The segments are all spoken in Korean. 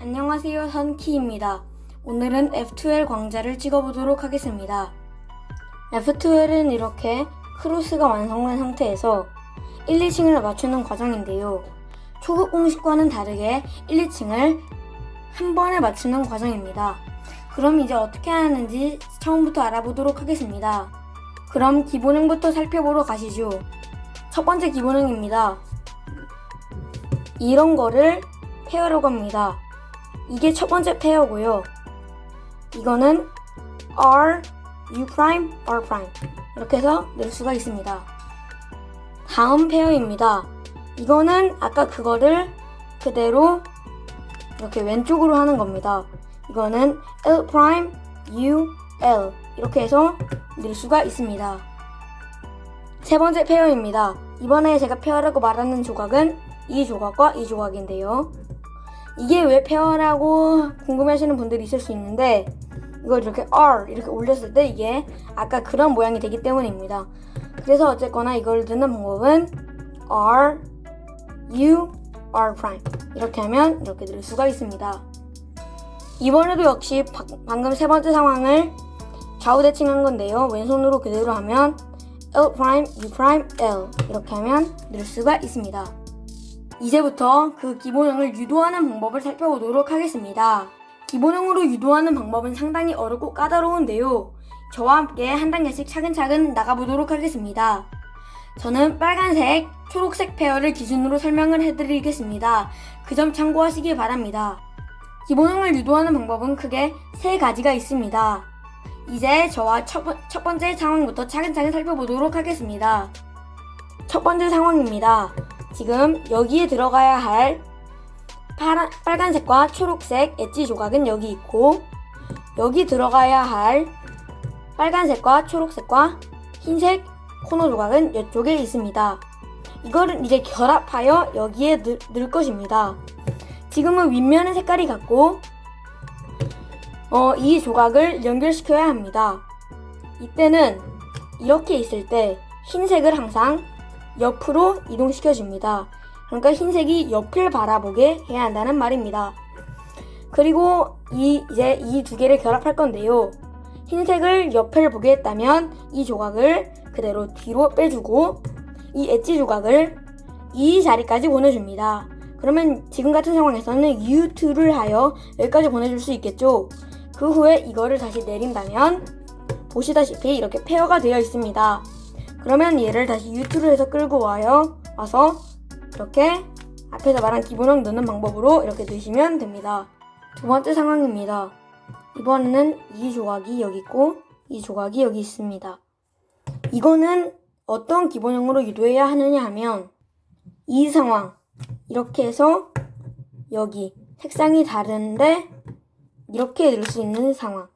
안녕하세요 선키입니다. 오늘은 F2L 광자를 찍어보도록 하겠습니다. F2L은 이렇게 크로스가 완성된 상태에서 1, 2층을 맞추는 과정인데요. 초급 공식과는 다르게 1, 2층을 한 번에 맞추는 과정입니다. 그럼 이제 어떻게 하는지 처음부터 알아보도록 하겠습니다. 그럼 기본형부터 살펴보러 가시죠. 첫 번째 기본형입니다. 이런 거를 페어라고 합니다. 이게 첫 번째 페어고요. 이거는 R, U prime, R prime 이렇게 해서 낼 수가 있습니다. 다음 페어입니다. 이거는 아까 그거를 그대로 이렇게 왼쪽으로 하는 겁니다. 이거는 L prime, U, L 이렇게 해서 낼 수가 있습니다. 세 번째 페어입니다. 이번에 제가 페어라고 말하는 조각은 이 조각과 이 조각인데요. 이게 왜 페어라고 궁금해하시는 분들이 있을 수 있는데 이걸 이렇게 R 이렇게 올렸을 때 이게 아까 그런 모양이 되기 때문입니다. 그래서 어쨌거나 이걸 넣는 방법은 R, U, R prime 이렇게 하면 이렇게 넣을 수가 있습니다. 이번에도 역시 바- 방금 세 번째 상황을 좌우 대칭한 건데요. 왼손으로 그대로 하면 L prime, U prime, L 이렇게 하면 넣을 수가 있습니다. 이제부터 그 기본형을 유도하는 방법을 살펴보도록 하겠습니다. 기본형으로 유도하는 방법은 상당히 어렵고 까다로운데요. 저와 함께 한 단계씩 차근차근 나가보도록 하겠습니다. 저는 빨간색, 초록색 페어를 기준으로 설명을 해드리겠습니다. 그 점 참고하시기 바랍니다. 기본형을 유도하는 방법은 크게 세 가지가 있습니다. 이제 저와 첫, 번- 첫 번째 상황부터 차근차근 살펴보도록 하겠습니다. 첫 번째 상황입니다. 지금 여기에 들어가야 할 파란, 빨간색과 초록색 엣지 조각은 여기 있고 여기 들어가야 할 빨간색과 초록색과 흰색 코너 조각은 이쪽에 있습니다. 이거를 이제 결합하여 여기에 넣, 넣을 것입니다. 지금은 윗면의 색깔이 같고 어, 이 조각을 연결시켜야 합니다. 이때는 이렇게 있을 때 흰색을 항상 옆으로 이동시켜 줍니다. 그러니까 흰색이 옆을 바라보게 해야 한다는 말입니다. 그리고 이 이제 이 두 개를 결합할 건데요. 흰색을 옆을 보게 했다면 이 조각을 그대로 뒤로 빼주고 이 엣지 조각을 이 자리까지 보내줍니다. 그러면 지금 같은 상황에서는 U2를 하여 여기까지 보내줄 수 있겠죠. 그 후에 이거를 다시 내린다면 보시다시피 이렇게 페어가 되어 있습니다. 그러면 얘를 다시 U2를 해서 끌고 와요. 와서 이렇게 앞에서 말한 기본형 넣는 방법으로 이렇게 넣으시면 됩니다. 두 번째 상황입니다. 이번에는 이 조각이 여기 있고 이 조각이 여기 있습니다. 이거는 어떤 기본형으로 유도해야 하느냐 하면 이 상황 이렇게 해서 여기 색상이 다른데 이렇게 넣을 수 있는 상황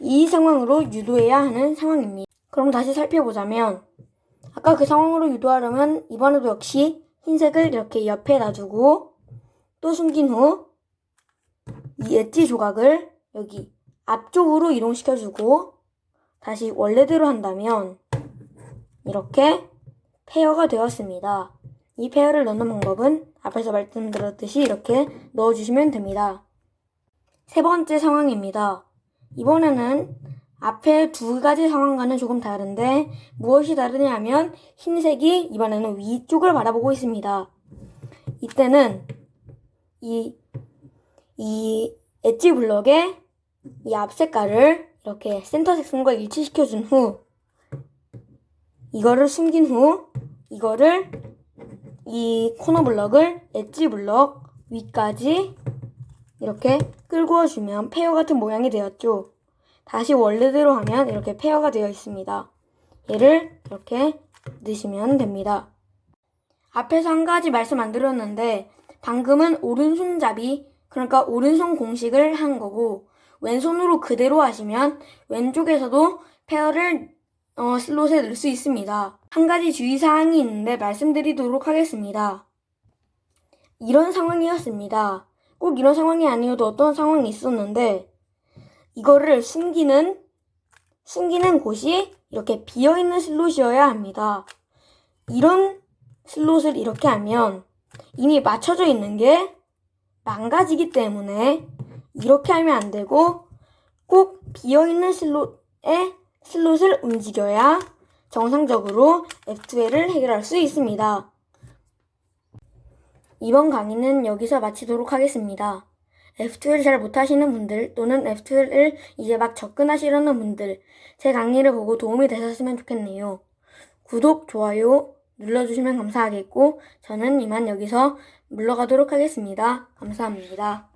이 상황으로 유도해야 하는 상황입니다. 그럼 다시 살펴보자면 아까 그 상황으로 유도하려면 이번에도 역시 흰색을 이렇게 옆에 놔두고 또 숨긴 후 이 엣지 조각을 여기 앞쪽으로 이동시켜주고 다시 원래대로 한다면 이렇게 페어가 되었습니다. 이 페어를 넣는 방법은 앞에서 말씀드렸듯이 이렇게 넣어주시면 됩니다. 세 번째 상황입니다. 이번에는 앞에 두 가지 상황과는 조금 다른데 무엇이 다르냐 하면 흰색이 이번에는 위쪽을 바라보고 있습니다. 이때는 이, 이 엣지 블럭에 이앞 색깔을 이렇게 센터 색상과 일치시켜 준 후 이거를 숨긴 후 이거를 이 코너 블럭을 엣지 블럭 위까지 이렇게 끌고 와주면 페어 같은 모양이 되었죠. 다시 원래대로 하면 이렇게 페어가 되어 있습니다. 얘를 이렇게 넣으시면 됩니다. 앞에서 한 가지 말씀 안 드렸는데 방금은 오른손잡이 그러니까 오른손 공식을 한 거고 왼손으로 그대로 하시면 왼쪽에서도 페어를 어, 슬롯에 넣을 수 있습니다. 한 가지 주의사항이 있는데 말씀드리도록 하겠습니다. 이런 상황이었습니다. 꼭 이런 상황이 아니어도 어떤 상황이 있었는데 이거를 숨기는 숨기는 곳이 이렇게 비어 있는 슬롯이어야 합니다. 이런 슬롯을 이렇게 하면 이미 맞춰져 있는 게 망가지기 때문에 이렇게 하면 안 되고 꼭 비어 있는 슬롯에 슬롯을 움직여야 정상적으로 F2L을 해결할 수 있습니다. 이번 강의는 여기서 마치도록 하겠습니다. F2L 잘 못하시는 분들 또는 F2L을 이제 막 접근하시려는 분들 제 강의를 보고 도움이 되셨으면 좋겠네요. 구독, 좋아요 눌러주시면 감사하겠고 저는 이만 여기서 물러가도록 하겠습니다. 감사합니다.